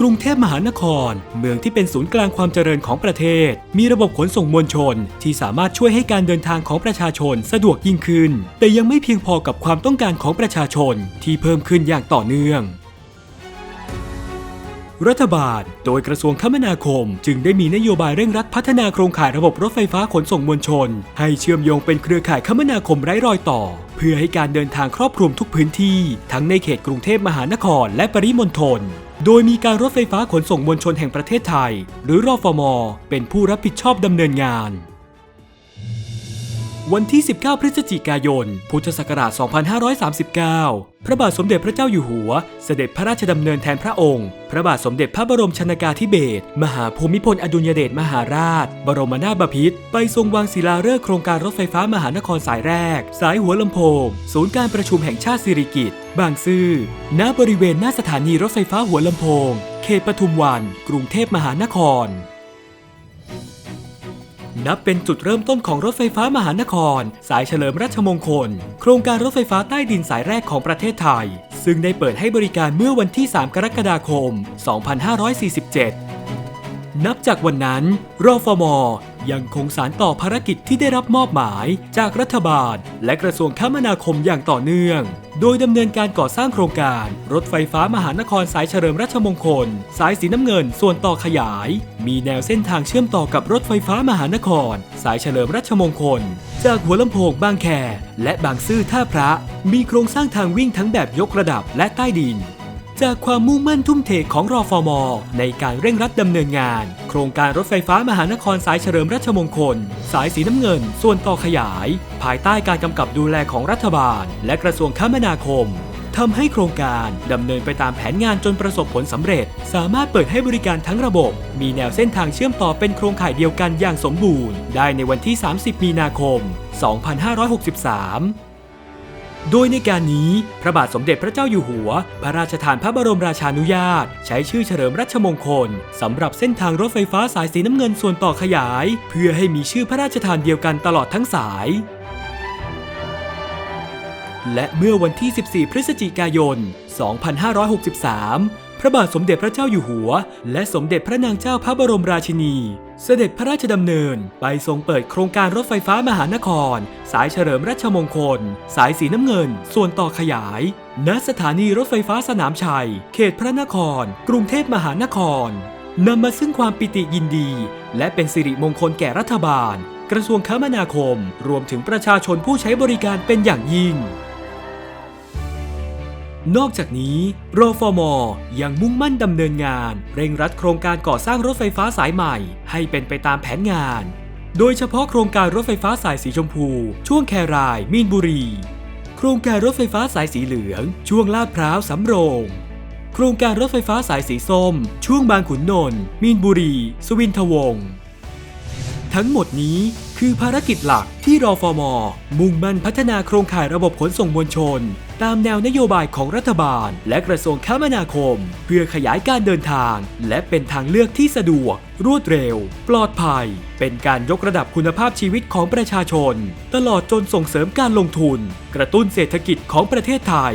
กรุงเทพมหานคร เมืองที่เป็นศูนย์กลางความเจริญของประเทศ มีระบบขนส่งมวลชน ที่สามารถช่วยให้การเดินทางของประชาชนสะดวกยิ่งขึ้น แต่ยังไม่เพียงพอกับความต้องการของประชาชนที่เพิ่มขึ้นอย่างต่อเนื่องรัฐบาล โดยกระทรวงคมนาคม จึงได้มีนโยบายเร่งรัดพัฒนาโครงข่ายระบบรถไฟฟ้าขนส่งมวลชน ให้เชื่อมโยงเป็นเครือข่ายคมนาคมไร้รอยต่อ เพื่อให้การเดินทางครอบคลุมทุกพื้นที่ ทั้งในเขตกรุงเทพมหานครและปริมณฑล โดยมีการรถไฟฟ้าขนส่งมวลชนแห่งประเทศไทย หรือรอฟม เป็นผู้รับผิดชอบดำเนินงาน วันที่ 19 พฤศจิกายน พุทธศักราช 2539 พระบาทสมเด็จพระเจ้าอยู่หัว เสด็จพระราชดำเนินแทนพระองค์ พระบาทสมเด็จพระบรมชนากาธิเบศร มหาภูมิพลอดุลยเดชมหาราช บรมนาถบพิตร ไปทรงวางศิลาฤกษ์โครงการรถไฟฟ้ามหานครสายแรก สายหัวลำโพง ศูนย์การประชุมแห่งชาติสิริกิติ์ บางซื่อ ณ บริเวณหน้าสถานีรถไฟฟ้าหัวลำโพง เขตปทุมวัน กรุงเทพมหานคร นับเป็นจุดเริ่มต้นของรถไฟฟ้ามหานคร สายเฉลิมราชมงคล โครงการรถไฟฟ้าใต้ดินสายแรกของประเทศไทย ซึ่งได้เปิดให้บริการเมื่อวันที่ 3 กรกฎาคม 2547 นับจากวันนั้นรอฟม ยังคงสารต่อภารกิจที่ได้รับมอบหมายจากรัฐบาล และกระทรวงคมนาคมอย่างต่อเนื่อง โดยดำเนินการก่อสร้างโครงการ รถไฟฟ้ามหานครสายเฉลิมราชมงคล สายสีน้ำเงินส่วนต่อขยาย มีแนวเส้นทางเชื่อมต่อกับรถไฟฟ้ามหานคร สายเฉลิมราชมงคล จากหัวลำโพงบางแคและบางซื่อท่าพระ มีโครงสร้างทางวิ่งทั้งแบบยกระดับและใต้ดิน จากความมุ่งมั่นทุ่มเทของรอฟมอในการเร่งรัดดำเนินงาน โครงการรถไฟฟ้ามหานครสายเฉลิมราชมงคล สายสีน้ำเงิน ส่วนต่อขยาย ภายใต้การกำกับดูแลของรัฐบาล และกระทรวงคมนาคมทำให้โครงการดำเนินไปตามแผนงานจนประสบผลสำเร็จ สามารถเปิดให้บริการทั้งระบบ มีแนวเส้นทางเชื่อมต่อเป็นโครงข่ายเดียวกันอย่างสมบูรณ์ ได้ในวันที่ 30 มีนาคม 2563 โดยในการนี้พระบาทสมเด็จพระเจ้าอยู่หัว พระราชทานพระบรมราชานุญาต ใช้ชื่อเฉลิมรัชมงคลสำหรับเส้นทางรถไฟฟ้าสายสีน้ำเงินส่วนต่อขยาย เพื่อให้มีชื่อพระราชทานเดียวกันตลอดทั้งสาย และเมื่อวันที่ 14 พฤศจิกายน 2563 พระบาทสมเด็จพระเจ้าอยู่หัว และสมเด็จพระนางเจ้าพระบรมราชินี เสด็จพระราชดำเนิน ไปทรงเปิดโครงการรถไฟฟ้ามหานคร สายเฉลิมราชมงคล สายสีน้ำเงิน ส่วนต่อขยาย ณสถานีรถไฟฟ้าสนามชัย เขตพระนคร กรุงเทพมหานครนำมาซึ่งความปิติยินดี และเป็นสิริมงคลแก่รัฐบาล กระทรวงคมนาคม รวมถึงประชาชนผู้ใช้บริการเป็นอย่างยิ่ง นอกจากนี้รอฟมยังมุ่งมั่นดำเนินงาน เร่งรัดโครงการก่อสร้างรถไฟฟ้าสายใหม่ ให้เป็นไปตามแผนงาน โดยเฉพาะโครงการรถไฟฟ้าสายสีชมพู ช่วงแคราย มีนบุรี โครงการรถไฟฟ้าสายสีเหลือง ช่วงลาดพร้าวสำโรง โครงการรถไฟฟ้าสายสีส้ม ช่วงบางขุนนนท์มีนบุรี สวินทวงศ์ทั้งหมดนี้ คือภารกิจหลักที่รอฟอมอมุ่งมั่นพัฒนาโครงข่ายระบบขนส่งมวลชน ตามแนวนโยบายของรัฐบาล และกระทรวงคมนาคม เพื่อขยายการเดินทาง และเป็นทางเลือกที่สะดวก รวดเร็ว ปลอดภัย เป็นการยกระดับคุณภาพชีวิตของประชาชน ตลอดจนส่งเสริมการลงทุน กระตุ้นเศรษฐกิจของประเทศไทย